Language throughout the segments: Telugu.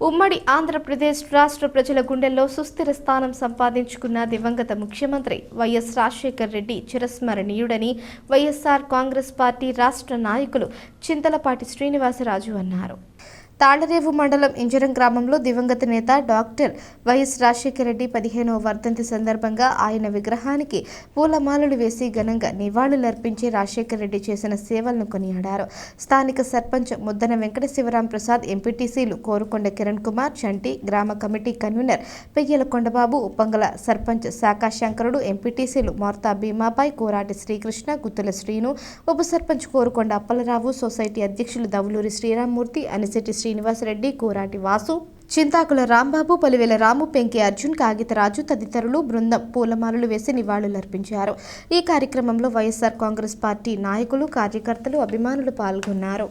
ఉమ్మడి ఆంధ్రప్రదేశ్ రాష్ట్ర ప్రజల గుండెల్లో సుస్థిర స్థానం సంపాదించుకున్న దివంగత ముఖ్యమంత్రి వైఎస్ రాజశేఖర్ రెడ్డి చిరస్మరణీయుడని వైఎస్ఆర్ కాంగ్రెస్ పార్టీ రాష్ట్ర నాయకులు చింతలపాటి శ్రీనివాసరాజు అన్నారు. తాళ్ళరేవు మండలం ఇంజరం గ్రామంలో దివంగత నేత డాక్టర్ వైఎస్ రాజశేఖర రెడ్డి పదిహేనవ వర్ధంతి సందర్భంగా ఆయన విగ్రహానికి పూలమాలలు వేసి ఘనంగా నివాళులర్పించి రాజశేఖర రెడ్డి చేసిన సేవలను కొనియాడారు. స్థానిక సర్పంచ్ ముద్దన వెంకట శివరాం ప్రసాద్ ఎంపీటీసీలు కోరుకొండ కిరణ్ కుమార్ చంటి గ్రామ కమిటీ కన్వీనర్ పెయ్యల కొండబాబు ఉప్పంగల సర్పంచ్ శాఖా శంకరుడు ఎంపీటీసీలు మోర్తా భీమాబాయ్ కోరాటి శ్రీకృష్ణ గుత్తుల శ్రీను ఉప సర్పంచ్ కోరుకొండ అప్పలరావు సొసైటీ అధ్యక్షులు దవులూరి శ్రీరామ్మూర్తి అనిశెట్టి శ్రీనివాసరెడ్డి కోరాటి వాసు చింతాకుల రాంబాబు పలివేల రాము పెంకి అర్జున్ కాగితరాజు తదితరులు బృందం పూలమాలలు వేసి నివాళులర్పించారు. ఈ కార్యక్రమంలో వైఎస్ఆర్ కాంగ్రెస్ పార్టీ నాయకులు కార్యకర్తలు అభిమానులు పాల్గొన్నారు.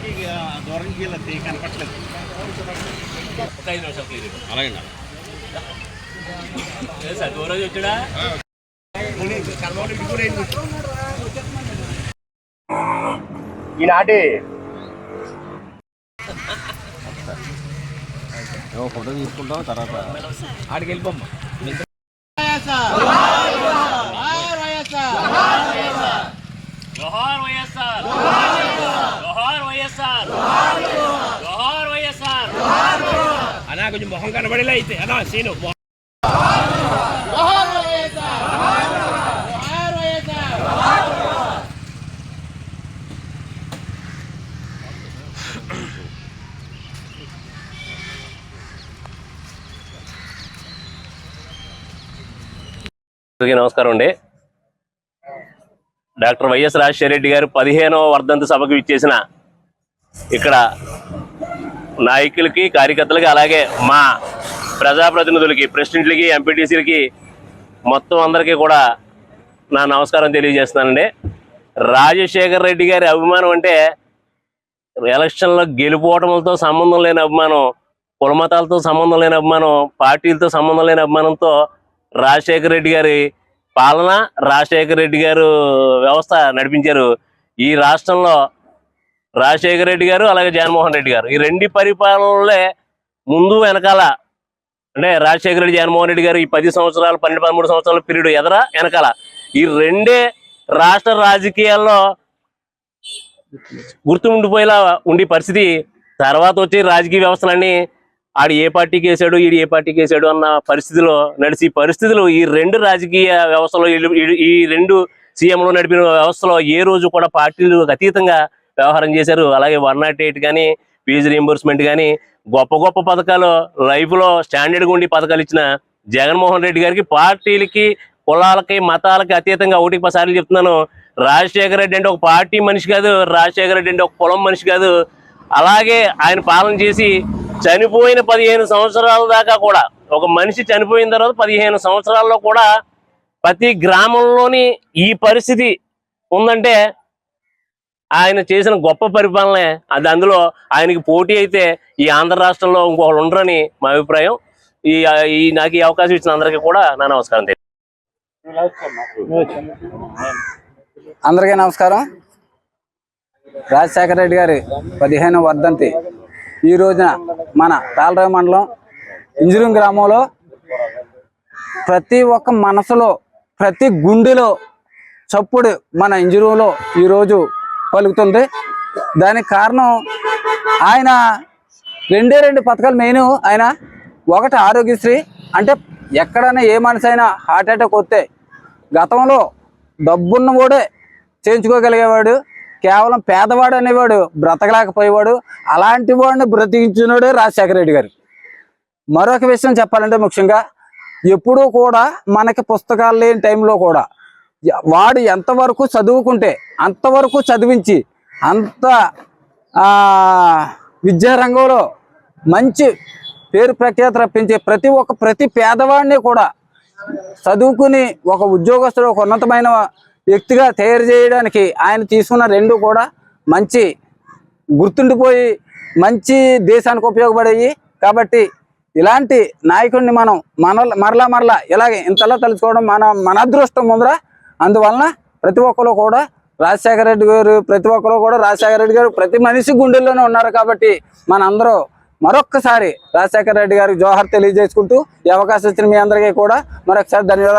తీకి దూరం గీల తీ కనపట్లేదు ఒక ఐదు నిమిషాలు క్లియర్. అలాగే సార్ దూరం వచ్చాడా ఈనాటి ఫోటో తీసుకుంటాం తర్వాత ఆడికి వెళ్ళిపోమ్మ. వైఎస్ఆర్. జోహార్ వైఎస్ఆర్ జోహార్ వైఎస్ఆర్. అన్నా కొంచెం మొహం కనబడేలా అయితే. అన్నా సీను. నమస్కారం అండి. డాక్టర్ వైఎస్ రాజశేఖర రెడ్డి గారు పదిహేనవ వర్ధంతి సభకు ఇచ్చేసిన ఇక్కడ నాయకులకి కార్యకర్తలకి అలాగే మా ప్రజాప్రతినిధులకి ప్రెసిడెంట్లకి ఎంపీటీసీలకి మొత్తం అందరికీ కూడా నా నమస్కారం తెలియజేస్తున్నానండి. రాజశేఖర్ రెడ్డి గారి అభిమానం అంటే ఎలక్షన్లో గెలుపోవటంతో సంబంధం లేని అభిమానం కులమతాలతో సంబంధం లేని అభిమానం పార్టీలతో సంబంధం లేని అభిమానంతో రాజశేఖర రెడ్డి గారి పాలన రాజశేఖర రెడ్డి గారు వ్యవస్థ నడిపించారు. ఈ రాష్ట్రంలో రాజశేఖర రెడ్డి గారు అలాగే జగన్మోహన్ రెడ్డి గారు. ఈ రెండు పరిపాలనలే ముందు వెనకాల అంటే రాజశేఖర రెడ్డి జగన్మోహన్ రెడ్డి గారు ఈ పది సంవత్సరాలు పన్నెండు పదమూడు సంవత్సరాల పీరియడ్ ఎదర వెనకాల. ఈ రెండే రాష్ట్ర రాజకీయాల్లో గుర్తుండిపోయేలా ఉండే పరిస్థితి. తర్వాత వచ్చే రాజకీయ వ్యవస్థలన్నీ ఆడు ఏ పార్టీకి వేసాడు ఈడు ఏ పార్టీకి వేసాడు అన్న పరిస్థితిలో నడిచి పరిస్థితులు ఈ రెండు రాజకీయ వ్యవస్థలో ఈ- రెండు సీఎంలో నడిపిన వ్యవస్థలో ఏ రోజు కూడా పార్టీలు అతీతంగా వ్యవహారం చేశారు. అలాగే వన్ నాట్ ఎయిట్ కానీ ఫీజు రీంబర్స్మెంట్ కానీ గొప్ప గొప్ప పథకాలు లైఫ్లో స్టాండర్డ్గా ఉండి పథకాలు ఇచ్చిన జగన్మోహన్ రెడ్డి గారికి పార్టీలకి కులాలకి మతాలకి అతీతంగా ఒకటి పసార్లు చెప్తున్నాను. రాజశేఖర రెడ్డి అంటే ఒక పార్టీ మనిషి కాదు. రాజశేఖర రెడ్డి అంటే ఒక కులం మనిషి కాదు. అలాగే ఆయన పాలన చేసి చనిపోయిన పదిహేను సంవత్సరాల దాకా కూడా ఒక మనిషి చనిపోయిన తర్వాత పదిహేను సంవత్సరాల్లో కూడా ప్రతి గ్రామంలోని ఈ పరిస్థితి ఉందంటే ఆయన చేసిన గొప్ప పరిపాలనే అది అందులో ఆయనకి పోటీ అయితే ఈ ఆంధ్ర రాష్ట్రంలో ఇంకొకరు ఉండరని మా అభిప్రాయం. ఈ ఈ నాకు ఈ అవకాశం ఇచ్చిన అందరికీ కూడా నా నమస్కారం అందరికీ నమస్కారం. రాజశేఖర రెడ్డి గారి పదిహేను వర్ధంతి. ఈ రోజున మన తాళరావు మండలం ఇంజురం గ్రామంలో ప్రతి ఒక్క మనసులో ప్రతి గుండెలో చప్పుడు మన ఇంజురులో ఈరోజు పలుకుతుంది. దానికి కారణం ఆయన రెండే రెండు పథకాలు మెయిన్. ఆయన ఒకటి ఆరోగ్యశ్రీ. అంటే ఎక్కడైనా ఏ మనిషి అయినా హార్ట్ అటాక్ వస్తే గతంలో డబ్బున్న వాడే చేయించుకోగలిగేవాడు కేవలం పేదవాడు అనేవాడు బ్రతకలేకపోయేవాడు అలాంటి వాడిని బ్రతికించినాడే రాజశేఖర రెడ్డి గారు. మరొక విషయం చెప్పాలంటే ముఖ్యంగా ఎప్పుడూ కూడా మనకి పుస్తకాలు లేని టైంలో కూడా వాడు ఎంతవరకు చదువుకుంటే అంతవరకు చదివించి అంత విద్యారంగంలో మంచి పేరు ప్రఖ్యాత రప్పించే ప్రతి ఒక్క ప్రతి పేదవాడిని కూడా చదువుకుని ఒక ఉద్యోగస్తుడు ఒక ఉన్నతమైన వ్యక్తిగా తయారు చేయడానికి ఆయన తీసుకున్న రెండు కూడా మంచి గుర్తుండిపోయి మంచి దేశానికి ఉపయోగపడేవి కాబట్టి ఇలాంటి నాయకుడిని మనం మన మరలా మరలా ఇలాగే ఇంతలా తలుచుకోవడం మన మన అదృష్టం ముందర అందువలన ప్రతి ఒక్కరు కూడా రాజశేఖర రెడ్డి గారు ప్రతి ఒక్కరు కూడా రాజశేఖర రెడ్డి గారు ప్రతి మనిషి గుండెల్లోనే ఉన్నారు కాబట్టి మనందరూ మరొక్కసారి రాజశేఖర రెడ్డి గారికి జోహార్ తెలియజేసుకుంటూ ఈ అవకాశం ఇచ్చిన మీ అందరికీ కూడా మరొకసారి ధన్యవాదాలు.